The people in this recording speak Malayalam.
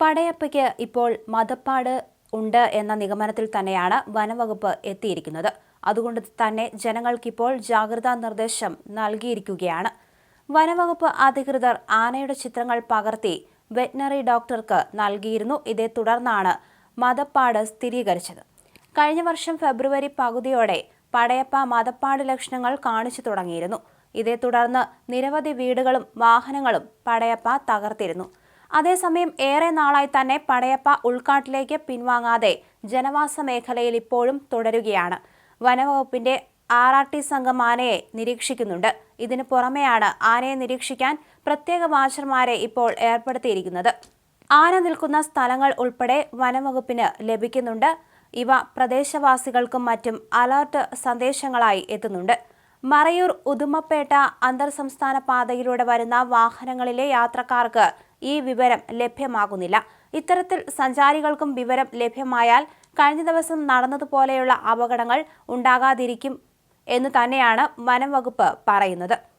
പടയപ്പയ്ക്ക് ഇപ്പോൾ മതപ്പാട് ഉണ്ട് എന്ന നിഗമനത്തിൽ തന്നെയാണ് വനവകുപ്പ് എത്തിയിരിക്കുന്നത്. അതുകൊണ്ട് തന്നെ ജനങ്ങൾക്കിപ്പോൾ ജാഗ്രതാ നിർദ്ദേശം നൽകിയിരിക്കുകയാണ്. വനവകുപ്പ് അധികൃതർ ആനയുടെ ചിത്രങ്ങൾ പകർത്തി വെറ്റിനറി ഡോക്ടർക്ക് നൽകിയിരുന്നു. ഇതേ തുടർന്നാണ് മതപ്പാട് സ്ഥിരീകരിച്ചത്. കഴിഞ്ഞ വർഷം ഫെബ്രുവരി പകുതിയോടെ പടയപ്പ മതപ്പാട് ലക്ഷണങ്ങൾ കാണിച്ചു തുടങ്ങിയിരുന്നു. ഇതേ തുടർന്ന് നിരവധി വീടുകളും വാഹനങ്ങളും പടയപ്പ തകർത്തിരുന്നു. അതേസമയം ഏറെ നാളായി തന്നെ പടയപ്പ ഉൾക്കാട്ടിലേക്ക് പിൻവാങ്ങാതെ ജനവാസ മേഖലയിൽ ഇപ്പോഴും തുടരുകയാണ്. വനവകുപ്പിന്റെ ആർ ആർ ടി സംഘം ആനയെ നിരീക്ഷിക്കുന്നുണ്ട്. ഇതിനു പുറമെയാണ് ആനയെ നിരീക്ഷിക്കാൻ പ്രത്യേക വാച്ചർമാരെ ഇപ്പോൾ ഏർപ്പെടുത്തിയിരിക്കുന്നത്. ആന നിൽക്കുന്ന സ്ഥലങ്ങൾ ഉൾപ്പെടെ വനംവകുപ്പിന് ലഭിക്കുന്നുണ്ട്. ഇവ പ്രദേശവാസികൾക്കും മറ്റും അലർട്ട് സന്ദേശങ്ങളായി എത്തുന്നുണ്ട്. മറയൂർ ഉദുമപ്പേട്ട അന്തർ സംസ്ഥാന പാതയിലൂടെ വരുന്ന വാഹനങ്ങളിലെ യാത്രക്കാർക്ക് ഈ വിവരം ലഭ്യമാകുന്നില്ല. ഇത്തരത്തിൽ സഞ്ചാരികൾക്കും വിവരം ലഭ്യമായാൽ കഴിഞ്ഞ ദിവസം നടന്നതുപോലെയുള്ള അപകടങ്ങൾ ഉണ്ടാകാതിരിക്കും എന്ന് തന്നെയാണ് വനം വകുപ്പ് പറയുന്നത്.